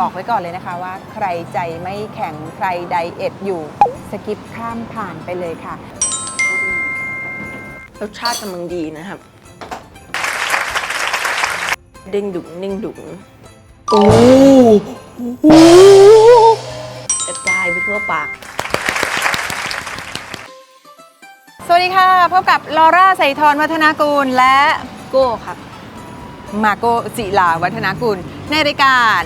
บอกไว้ก่อนเลยนะคะว่าใครใจไม่แข็งใครไดเอทอยู่สกิปข้ามผ่านไปเลยค่ะ รสชาติกำลังดีนะครับ เด้งดุงเด้งดุงโอ้โหกระจายไปทั่วปาก สวัสดีค่ะ พบกับลอร่าไสยทรวัฒนากูลและโก้ครับ มาโก้จิลาวัฒนากุลในรายการ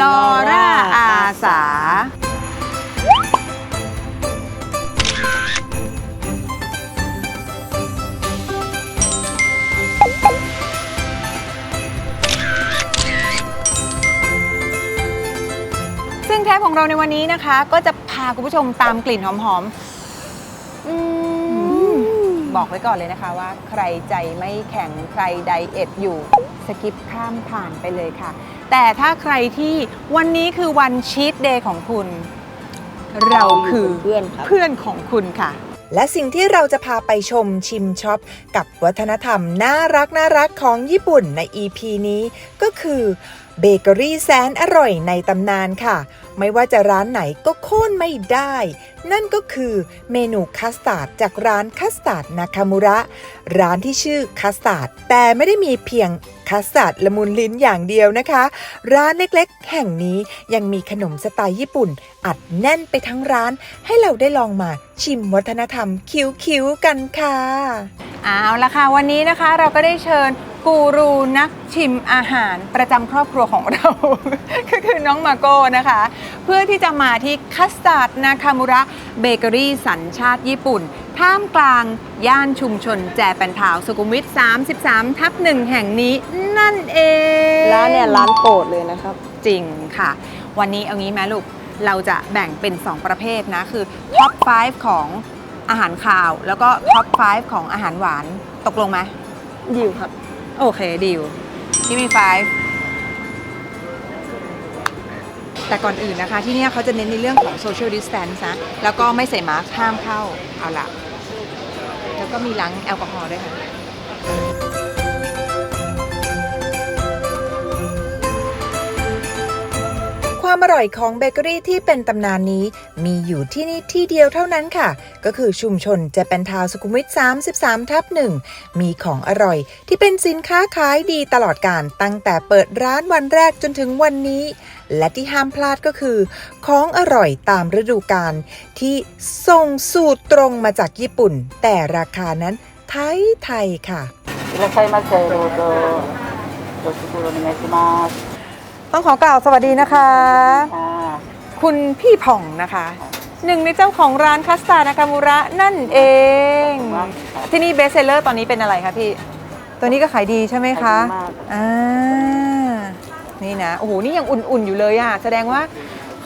ลอร่าอาสา ซึ่งแทปของเราในวันนี้นะคะ ก็จะพาคุณผู้ชมตามกลิ่นหอมๆอืมบอกไว้ก่อนเลยนะคะว่าใครใจไม่แข็งใครไดเอทอยู่สกิปข้ามผ่านไปเลยค่ะ แต่ถ้าใครที่วันนี้คือวันชีตเดย์ของคุณ เราคือเพื่อนครับเพื่อนของคุณค่ะ และสิ่งที่เราจะพาไปชมชิมช็อป กับวัฒนธรรมน่ารักน่ารักของญี่ปุ่นใน EP นี้ ก็คือเบเกอรี่แสนอร่อยในตำนานค่ะ ไม่ว่าจะร้านไหนก็โค่นไม่ได้ นั่นก็คือเมนูคัสตาร์ดจากร้านคัสตาร์ดนาคามุระ ร้านที่ชื่อคัสตาร์ดแต่ไม่ได้มีเพียงคัสตาร์ดละมุนลิ้นอย่างเดียวนะคะ ร้านเล็กๆ แห่งนี้ยังมีขนมสไตล์ญี่ปุ่น อัดแน่นไปทั้งร้านให้เราได้ลองมาชิมวัฒนธรรมคิ้วๆกันค่ะ เอาละค่ะ วันนี้นะคะเราก็ได้เชิญกูรูนักชิมอาหารประจำครอบครัวของเรา ก็คือน้องมาโก้นะคะ เพื่อที่จะมาที่คัสตาร์ดนาคามุระเบเกอรี่สัญชาติญี่ปุ่น ท่ามกลางย่านชุมชนแจแปนทาวน์สุขุมวิท 33 ทับหนึ่งแห่งนี้นั่นเองร้านเนี่ยร้านโปรดเลยนะครับ จริงค่ะ วันนี้เอางี้ไหมลูก เราจะแบ่งเป็น 2 ประเภทนะ คือท็อป 5 ของ อาหารคาว แล้วก็ท็อป 5 ของอาหารหวานตกลงไหมดิวครับ โอเคดีลที่มี 5 แต่ก่อนอื่นนะคะ ที่เนี่ยเขาจะเน้นในเรื่องของ social distance นะแล้วก็ไม่ใส่มาสก์ห้ามเข้าเอาละแล้วก็มีล้างแอลกอฮอล์ด้วยค่ะ ความอร่อยของเบเกอรี่ที่เป็นตำนานนี้ มีอยู่ที่นี่ที่เดียวเท่านั้นค่ะ ก็คือชุมชนเจแปนทาวน์สุขุมวิท 33 ทับหนึ่งมีของอร่อยที่เป็นสินค้าขายดีตลอดการตั้งแต่เปิดร้านวันแรกจนถึงวันนี้ และที่ห้ามพลาดก็คือ ของอร่อยตามฤดูกาลที่ส่งสูตรตรงมาจากญี่ปุ่น แต่ราคานั้นไทยไทยๆค่ะ いらっしゃいませ。どうぞ。ご試食お願いします。 ต้องขอกล่าวสวัสดีนะคะあคุณพี่ผ่องนะคะ หนึ่งในเจ้าของร้านคัสตาร์ดนากามูระนั่นเอง ที่นี่เบสเซลเลอร์ตอนนี้เป็นอะไรคะพี่ ตัวนี้ก็ขายดีใช่ไหมคะขายดีมากอ่านี่นะ โอ้โห นี่ยังอุ่นๆอยู่เลยอะแสดงว่า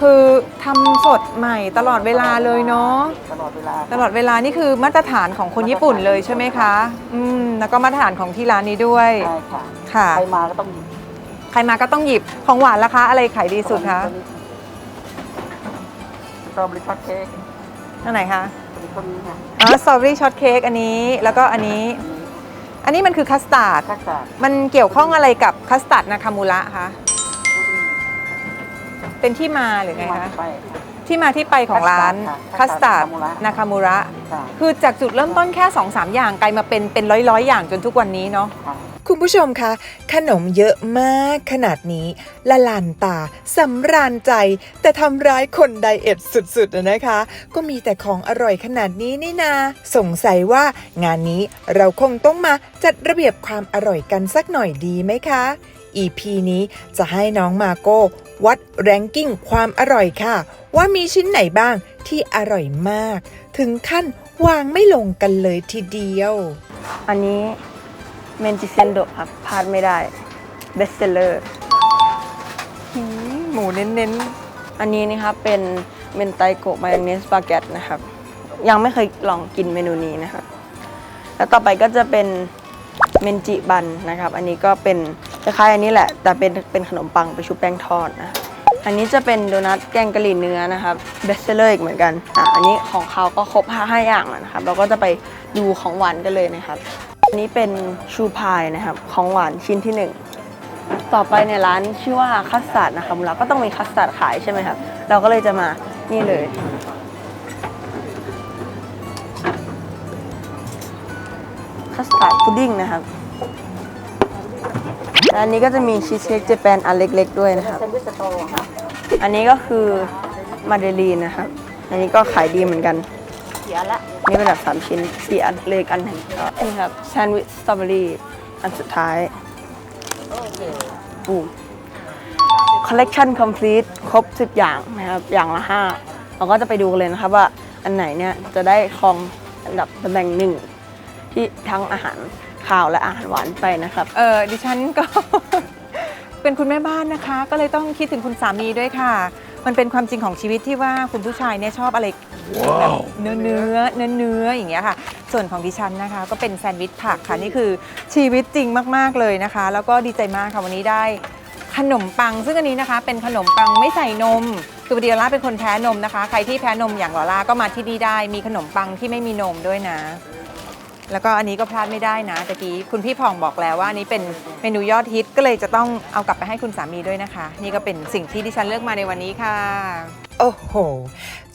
คือทำสดใหม่ตลอดเวลาเลยเนาะตลอดเวลาตลอดเวลานี่คือมาตรฐานของคนญี่ปุ่นเลยใช่ไหมคะ อืมแล้วก็มาตรฐานของที่ร้านนี้ด้วย ใช่ค่ะค่ะใครมาก็ต้อง ใครมาก็ต้องหยิบของหวานราคาอะไรขายดีสุดคะสตรอเบอรี่ช็อตเค้กอันไหนคะมีต้นนี้ค่ะอ๋อสตรอเบอรี่ช็อตเค้กอันนี้แล้วก็อันนี้ อันนี้มันคือคัสตาร์ดคัสตาร์ดมันเกี่ยวข้องอะไรกับคัสตาร์ดนาคามูระคะเป็นที่มาหรือไงที่มาคะที่ไปที่มาที่ไปของร้านคัสตาร์ดนาคามูระค่ะคือจากจุดเริ่มต้นแค่2-3สามอย่างกลายมาเป็นเป็นร้อยร้อยๆ อย่างจนทุกวันนี้เนาะ คุณผู้ชมคะ ขนมเยอะมากขนาดนี้ ละลานตาสำราญใจ แต่ทำร้ายคนไดเอทสุดๆนะคะ ก็มีแต่ของอร่อยขนาดนี้นี่นา สงสัยว่างานนี้เราคงต้องมาจัดระเบียบความอร่อยกันสักหน่อยดีไหมคะ EP นี้จะให้น้องมาโก้วัดแรงกิ้งความอร่อยค่ะ ว่ามีชิ้นไหนบ้างที่อร่อยมาก ถึงขั้นวางไม่ลงกันเลยทีเดียว อันนี้ เมนจิเซนโดครับพลาดไม่ได้เบสเซลเลอร์หมูเน้นอันนี้นะครับเป็นเมนไตโกะมายองเนสบาเกตนะครับ ยังไม่เคยลองกินเมนูนี้นะครับ แล้วต่อไปก็จะเป็นเมนจิบันนะครับ อันนี้ก็เป็นคล้ายๆอันนี้แหละ แต่เป็นเป็นขนมปังไปชุบแป้งทอดนะ อันนี้จะเป็นโดนัทแกงกะหรี่เนื้อนะครับเบสเซอร์อีกเหมือนกันอะอันนี้ของเขาก็ครบ5 5อย่างแล้วนะครับ เราก็จะไปดูของหวานกันเลยนะครับอั นนี้เป็นชูพายนะครับของหวานชิ้นที่หนึ่งต่อไปในร้านชื่อว่าคัสตาร์ดนะคะเราก็ต้องมีคัสตาร์ดขายใช่ไหมครับ เราก็เลยจะมานี่เลย คัสตาร์ดพุดดิ้งนะครับอันนี้ก็จะมีชีสเค้กเจแปนอันเล็กๆด้วยนะครับ อันนี้ก็คือมาเดลีนนะครับ อันนี้ก็ขายดีเหมือนกัน เสียละนี่เป็นแบบสามชิ้นสี่อันเล็กอันหนึ่งก็นี่ครับแซนด์วิชสตรอเบอรี่อันสุดท้ายโอเคปูมคอลเล t ชันคอมพลีทครบ 10 อย่างนะครับ อย่างละ 5 เราก็จะไปดูกันเลยนะครับว่าอันไหนเนี่ยจะได้ครองอันดับตำแหน่งหนึ่งที่ทั้งอาหารข้าวและอาหารหวานไปนะครับ เออดิฉันก็ เป็นคุณแม่บ้านนะคะ ก็เลยต้องคิดถึงคุณสามีด้วยค่ะ มันเป็นความจริงของชีวิตที่ว่าคุณผู้ชายเนี่ยชอบอะไรแบบเนื้อเนื้อเนื้อเนื้ออย่างเงี้ยค่ะ ส่วนของดิฉันนะคะ ก็เป็นแซนด์วิชผักค่ะนี่คือชีวิตจริงมากๆเลยนะคะ แล้วก็ดีใจมากค่ะวันนี้ได้ขนมปัง ซึ่งอันนี้นะคะ เป็นขนมปังไม่ใส่นมคือพอดีลอล่าเป็นคนแพ้นมนะคะ ใครที่แพ้นมอย่างลอล่าก็มาที่นี่ได้ มีขนมปังที่ไม่มีนมด้วยนะ แล้วก็อันนี้ก็พลาดไม่ได้นะตะกี้คุณพี่ผ่องบอกแล้วว่าอันนี้เป็นเมนูยอดฮิตก็เลยจะต้องเอากลับไปให้คุณสามีด้วยนะคะ นี่ก็เป็นสิ่งที่ดิฉันเลือกมาในวันนี้ค่ะ โอ้โห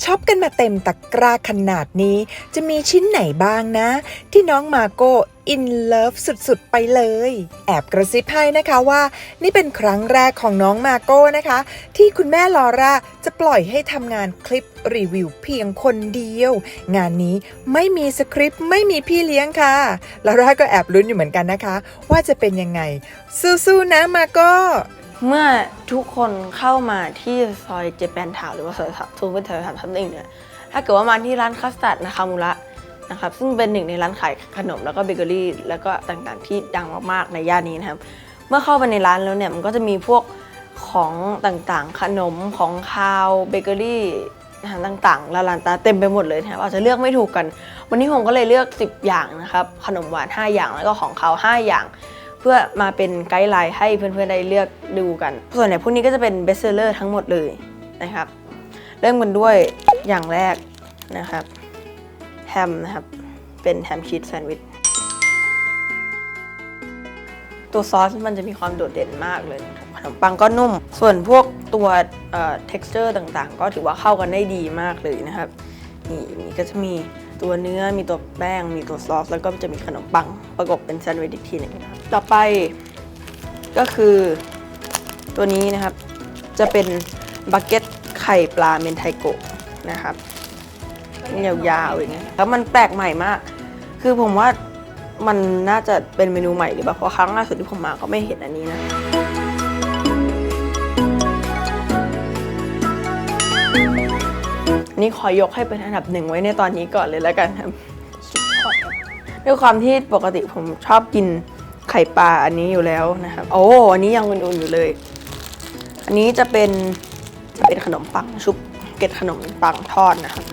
ช็อปกันมาเต็มตะกร้าขนาดนี้ จะมีชิ้นไหนบ้างนะ ที่น้องมาโก้ อินเลิฟสุดๆ ไปเลย แอบกระซิบให้นะคะว่า นี่เป็นครั้งแรกของน้องมาโก้นะคะ ที่คุณแม่ลอร่าจะปล่อยให้ทำงานคลิปรีวิวเพียงคนเดียว งานนี้ไม่มีสคริปต์ไม่มีพี่เลี้ยงค่ะลอร่าก็แอบลุ้นอยู่เหมือนกันนะคะ ว่าจะเป็นยังไง สู้ๆนะมาโก้เมื่อทุกคนเข้ามาที่ซอยเจแปนทาวหรือว่าซอยทูเวอร์เทอร์ทำสิ่งเนี่ยถ้าเกิดว่ามาที่ร้านคัสตาร์ดนาคามูระ นะครับซึ่งเป็นหนึ่งในร้านขายขนมแล้วก็เบเกอรี่แล้วก็ต่างๆ ที่ดังมากๆในย่านนี้นะครับเมื่อเข้าไปในร้านแล้วเนี่ยมันก็จะมีพวกของต่างๆ ขนมของคาวเบเกอรี่อาหารต่างๆละลานตาเต็มไปหมดเลยนะครับอาจจะเลือกไม่ถูกกัน วันนี้ผมก็เลยเลือก 10 อย่างนะครับขนมหวาน 5 อย่างแล้วก็ของคาว5อย่าง เพื่อมาเป็นไกด์ไลน์ให้เพื่อนๆได้เลือกดูกัน ส่วนใหญ่พวกนี้ก็จะเป็นเบสเซอร์ทั้งหมดเลยนะครับ เริ่มกันด้วยอย่างแรกนะครับ แฮมนะครับ เป็นแฮมชีสแซนด์วิช ตัวซอสมันจะมีความโดดเด่นมากเลยนะครับขนมปังก็นุ่ม ส่วนพวกตัวเอ่อ texture ต่างๆ ก็ถือว่าเข้ากันได้ดีมากเลยนะครับนี่นี่ก็จะมีตัวเนื้อมีตัวแป้ง มีตัวซอส แล้วก็จะมีขนมปังประกบเป็นแซนด์วิชอีกทีหนึงนะครับต่อไปก็คือตัวนี้นะครับ จะเป็นบักเก็ตไข่ปลาเมนไทโกะนะครับ ยาวๆอย่างเงี้ยแล้วมันแปลกใหม่มาก คือผมว่ามันน่าจะเป็นเมนูใหม่หรือเปล่าเพราะครั้งล่าสุดที่ผมมาก็ไม่เห็นอันนี้นะนี่ขอยกให้เป็นอันดับหนึ่งไว้ในตอนนี้ก่อนเลยแล้วกันครับด้วยความที่ปกติผมชอบกินไข่ปลาอันนี้อยู่แล้วนะครับ โอ้อันนี้ยังอุ่นๆอยู่เลย อันนี้จะเป็นเป็นขนมปังชุบเกล็ดขนมปังทอดนะครับ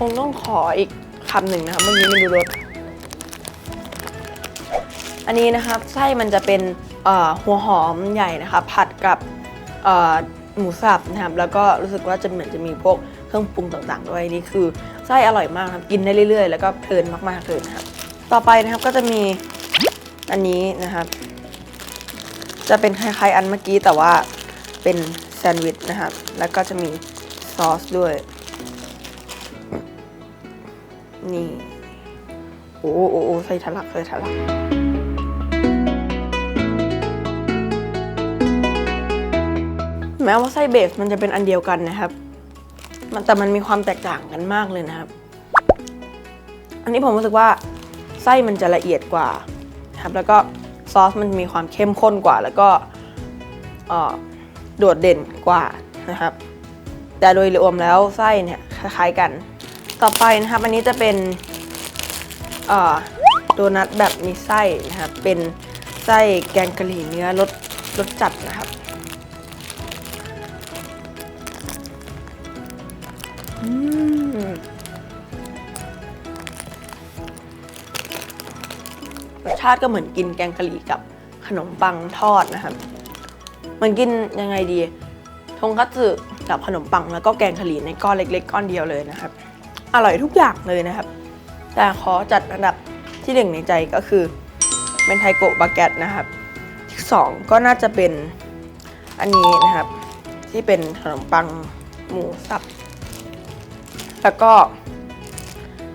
คงต้องขออีกคำหนึ่งนะครับเมื่อกี้ไม่ดูรสอันนี้นะครับไส้มันจะเป็นหัวหอมใหญ่นะครับผัดกับหมูสับนะครับแล้วก็รู้สึกว่าจะเหมือนจะมีพวกเครื่องปรุงต่างๆด้วยนี่คือไส้อร่อยมากครับกินได้เรื่อยๆ แล้วก็เพลินมากๆเลยนะครับ ต่อไปนะครับก็จะมีอันนี้นะครับ จะเป็นคล้ายๆอันเมื่อกี้แต่ว่าเป็นแซนด์วิชนะครับ แล้วก็จะมีซอสด้วย นี่ โอ้โอ้โอ้ใส่ทะลักใส่ทะลักแม้ว่าไส้เบสมันจะเป็นอันเดียวกันนะครับ มันแต่มันมีความแตกต่างกันมากเลยนะครับ อันนี้ผมรู้สึกว่าไส้มันจะละเอียดกว่านะครับ แล้วก็ซอสมันมีความเข้มข้นกว่า แล้วก็โดดเด่นกว่านะครับ แต่โดยรวมแล้วไส้เนี่ยคล้ายๆกัน ต่อไปนะครับอันนี้จะเป็นโดนัทแบบมีไส้นะครับเป็นไส้แกงกะหรี่เนื้อรสรสจัดนะครับรสชาติก็เหมือนกินแกงกะหรี่กับขนมปังทอดนะครับมันกินยังไงดีทงคัตสึกับขนมปังแล้วก็แกงกะหรี่ในก้อนเล็ก ๆ ก้อนเดียวเลยนะครับ อร่อยทุกอย่างเลยนะครับ แต่ขอจัดอันดับที่หนึ่งในใจก็คือเมนไทโกะบาเกตนะครับที่สองก็น่าจะเป็นอันนี้นะครับ ที่เป็นขนมปังหมูสับ แล้วก็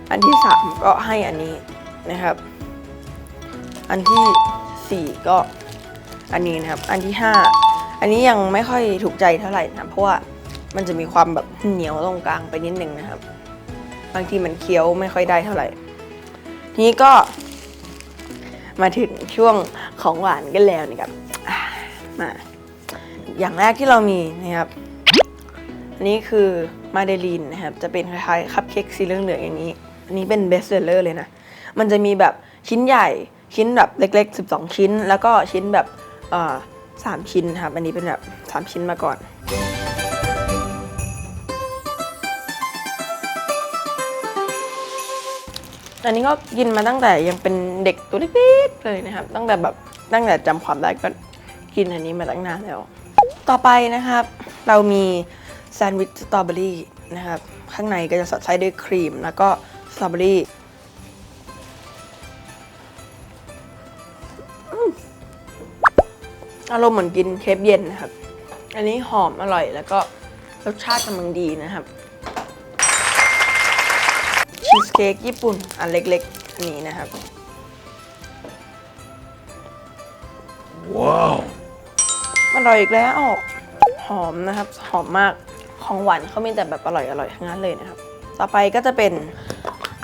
อันที่สามก็ให้อันนี้นะครับ อันที่สี่ก็อันนี้นะครับ อันที่ห้าอันนี้ยังไม่ค่อยถูกใจเท่าไหร่นะเพราะว่ามันจะมีความแบบเหนียวตรงกลางไปนิดนึงนะครับ บางทีมันเคี้ยวไม่ค่อยได้เท่าไหร่ ทีนี้ก็มาถึงช่วงของหวานกันแล้วนะครับมาอย่างแรกที่เรามีนะครับ อันนี้คือมาเดลีนนะครับ จะเป็นคล้ายๆคัพเค้กสีเหลืองๆอย่างนี้ อันนี้เป็นเบสเซอร์เลยนะ มันจะมีแบบชิ้นใหญ่ชิ้นแบบเล็ก ๆ 12 ชิ้น แล้วก็ชิ้นแบบสามชิ้นครับ อันนี้เป็นแบบ 3 ชิ้นมาก่อน อันนี้ก็กินมาตั้งแต่ยังเป็นเด็กตัวเล็กๆเลยนะครับ ตั้งแต่แบบตั้งแต่จำความได้ก็กินอันนี้มาตั้งนานแล้ว ต่อไปนะครับ เรามีแซนด์วิชสตรอเบอรี่นะครับ ข้างในก็จะสอดไส้ด้วยครีม แล้วก็สตรอเบอรี่อืมอารมณ์เหมือนกินเคปเย็นนะครับ อันนี้หอมอร่อยแล้วก็รสชาติกำลังดีนะครับ ชีสเค้กญี่ปุ่น อันเล็กๆอันนี้นะครับ ว้าวอร่อยอีกแล้ว หอมนะครับ หอมมาก ของหวานเขามีแต่แบบอร่อยอร่อยๆทั้งนั้นเลยนะครับ ต่อไปก็จะเป็น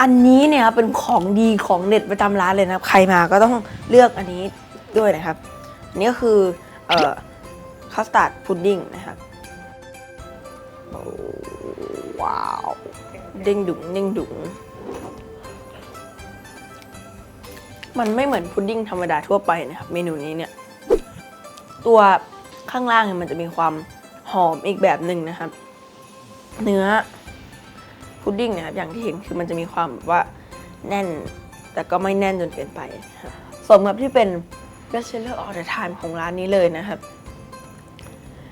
อันนี้เนี่ยครับเป็นของดีของเด็ดประจำร้านเลยนะครับ ใครมาก็ต้องเลือกอันนี้ด้วยนะครับ อันนี้ก็คือเอ่อคัสตาร์ดพุดดิ้งนะครับโอ้ว้าว เด้งดุงเด้งดุงมันไม่เหมือนพุดดิ้งธรรมดาทั่วไปนะครับ เมนูนี้เนี่ย ตัวข้างล่างเนี่ยมันจะมีความหอมอีกแบบหนึ่งนะครับ เนื้อพุดดิ้งเนะครับอย่างที่เห็นคือมันจะมีความแบบว่าแน่น แต่ก็ไม่แน่นจนเกินไปสมกับที่เป็น best seller of the time ของร้านนี้เลยนะครับ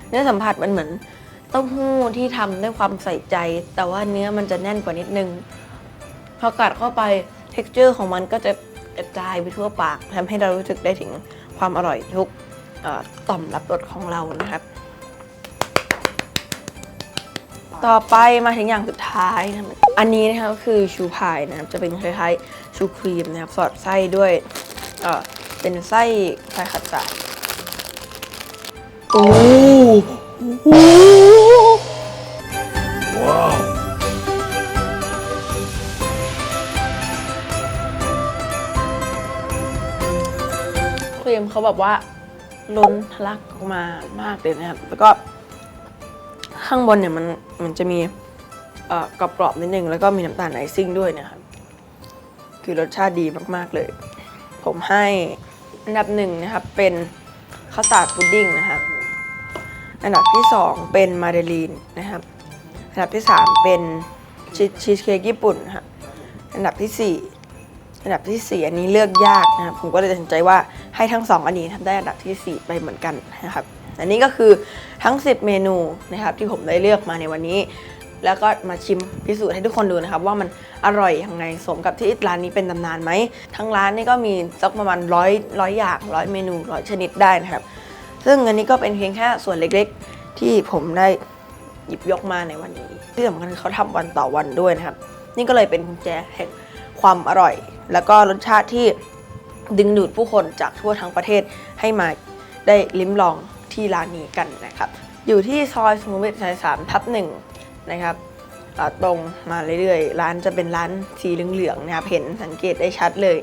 เนื้อสัมผัสมันเหมือน เต้าหู้ที่ทำด้วยความใส่ใจ แต่ว่าเนื้อมันจะแน่นกว่านิดนึง พอกัดเข้าไป t e x t อร์ของมันก็จะกระจายไปทั่วปากทำให้เรารู้สึกได้ถึงความอร่อยทุกเอ่อต่อมรับรสของเรานะครับ ต่อไปมาถึงอย่างสุดท้ายนะครับอันนี้นะครับก็คือชูพายนะครับ จะเป็นคล้ายๆชูครีมนะครับ สอดไส้ด้วยเอ่อเป็นไส้ไส้ขัดสายโอ้โห เขาแบบว่าล้นทะลักออกมามากเลยนะครับ แล้วก็ข้างบนเนี่ยมันมันจะมีเอ่อกรอบๆนิดนึงแล้วก็มีน้ำตาลไอซิ่งด้วยนะครับ คือรสชาติดีมากๆเลย ผมให้อันดับหนึ่งนะครับเป็นข้าวสาดพุดดิ้งนะครับอันดับที่สองเป็นมาเดลีนนะครับ อันดับที่สามเป็นชีสชีสเค้กญี่ปุ่นนะครับอันดับที่สี่อันดับที่สี่อันนี้เลือกยากนะครับ ผมก็เลยตัดสินใจว่า ให้ทั้งสองอันนี้ทำได้อันดับที่สี่ไปเหมือนกันนะครับ อันนี้ก็คือทั้ง 10 เมนูนะครับที่ผมได้เลือกมาในวันนี้ แล้วก็มาชิมพิสูจน์ให้ทุกคนดูนะครับว่ามันอร่อยยังไงสมกับที่ร้านนี้เป็นตำนานไหมทั้งร้านนี่ก็มีสักประมาณร้อยร้อยอย่างร้อยเมนูร้อยชนิดได้นะครับ ซึ่งอันนี้ก็เป็นเพียงแค่ส่วนเล็กๆ ที่ผมได้หยิบยกมาในวันนี้ ที่สำคัญคือเขาทำวันต่อวันด้วยนะครับ นี่ก็เลยเป็นกุญแจแห่งความอร่อย แล้วก็รสชาติที่ ดึงดูดผู้คนจากทั่วทั้งประเทศให้มาได้ลิ้มลองที่ร้านนี้กันนะครับ อยู่ที่ซอยสุขุมวิทซอยสามทับหนึ่งนะครับตรงมาเรื่อยๆ ร้านจะเป็นร้านสีเหลืองๆนะครับเห็นสังเกตได้ชัดเลย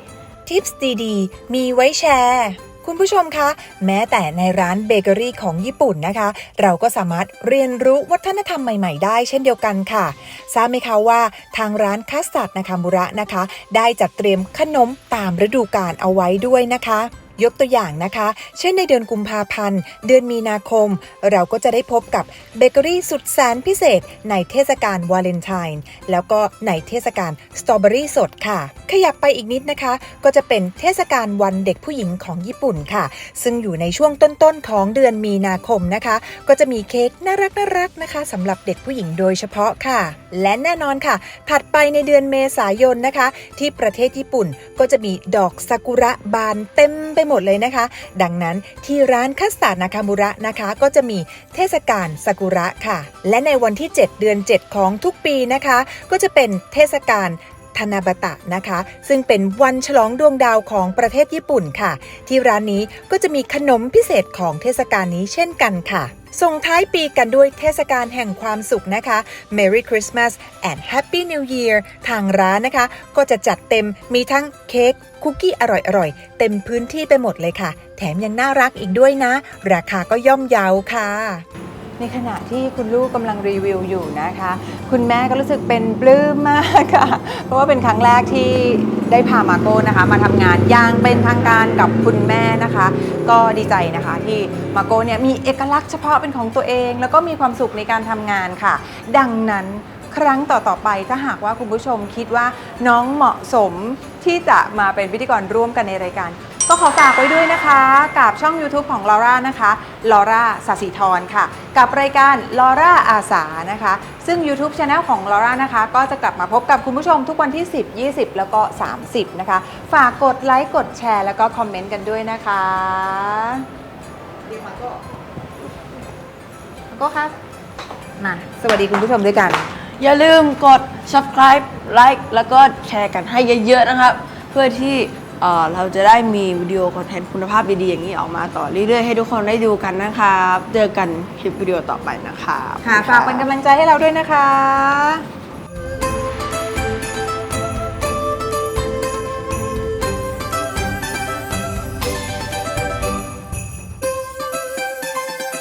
ทิปส์ดีๆ มีไว้แชร์ คุณผู้ชมคะ แม้แต่ในร้านเบเกอรี่ของญี่ปุ่นนะคะ เราก็สามารถเรียนรู้วัฒนธรรมใหม่ ๆ ได้เช่นเดียวกันค่ะ ทราบไหมคะว่าทางร้านคัสตัดนาคามุระนะคะ ได้จัดเตรียมขนมตามฤดูกาลเอาไว้ด้วยนะคะ ยกตัวอย่างนะคะ เช่นในเดือนกุมภาพันธ์ เดือนมีนาคม เราก็จะได้พบกับเบเกอรี่สุดแสนพิเศษ ในเทศกาลวาเลนไทน์แล้วก็ในเทศกาลสตรอเบอรี่สดค่ะ ขยับไปอีกนิดนะคะ ก็จะเป็นเทศกาลวันเด็กผู้หญิงของญี่ปุ่นค่ะ ซึ่งอยู่ในช่วงต้นๆของเดือนมีนาคมนะคะ ก็จะมีเค้กน่ารักน่ารักๆนะคะสำหรับเด็กผู้หญิงโดยเฉพาะค่ะ และแน่นอนค่ะ ถัดไปในเดือนเมษายนนะคะ ที่ประเทศญี่ปุ่นก็จะมีดอกซากุระบานเต็มไปหมดเลยนะคะ ดังนั้นที่ร้านคัสตาร์นาคามุระนะคะ ก็จะมีเทศกาลซากุระค่ะ และในวันที่ 7 เดือน 7 ของทุกปีนะคะ ก็จะเป็นเทศกาล ทานาบตะนะคะ ซึ่งเป็นวันฉลองดวงดาวของประเทศญี่ปุ่นค่ะ ที่ร้านนี้ก็จะมีขนมพิเศษของเทศกาลนี้เช่นกันค่ะส่งท้ายปีกันด้วยเทศกาลแห่งความสุขนะคะ Merry Christmas and Happy New Year ทางร้านนะคะ ก็จะจัดเต็มมีทั้งเค้กคุกกี้อร่อยๆ เต็มพื้นที่ไปหมดเลยค่ะ แถมยังน่ารักอีกด้วยนะ ราคาก็ย่อมเยาค่ะ ในขณะที่คุณลูกกำลังรีวิวอยู่นะคะ คุณแม่ก็รู้สึกเป็นปลื้มมากค่ะ เพราะว่าเป็นครั้งแรกที่ได้พามาโก้นะคะ มาทำงานอย่างเป็นทางการกับคุณแม่นะคะ ก็ดีใจนะคะที่มาโก้เนี่ยมีเอกลักษณ์เฉพาะเป็นของตัวเอง แล้วก็มีความสุขในการทำงานค่ะ ดังนั้นครั้งต่อ ๆ ไปถ้าหากว่าคุณผู้ชมคิดว่าน้องเหมาะสมที่จะมาเป็นพิธีกรร่วมกันในรายการ ก็ขอฝากไว้ด้วยนะคะ กับช่อง YouTube ของลอร่านะคะลอร่าสศิธรค่ะ กับรายการลอร่าอาสานะคะ ซึ่ง YouTube Channel ของลอร่านะคะ ก็จะกลับมาพบกับคุณผู้ชมทุกวันที่ 10 20 แล้วก็ 30 นะคะ ฝากกดไลค์กดแชร์ แล้วก็คอมเมนต์กันด้วยนะคะดีมาโก้มาโก้ครับมาสวัสดีคุณผู้ชมด้วยกัน อย่าลืมกด subscribe like แล้วก็แชร์กันให้เยอะๆนะครับ เพื่อที่ เราจะได้มีวิดีโอคอนเทนต์คุณภาพดีๆอย่างนี้ออกมาต่อเรื่อยๆให้ทุกคนได้ดูกันนะครับ เจอกันคลิปวิดีโอต่อไปนะครับค่ะฝากเป็นกำลังใจให้เราด้วยนะคะ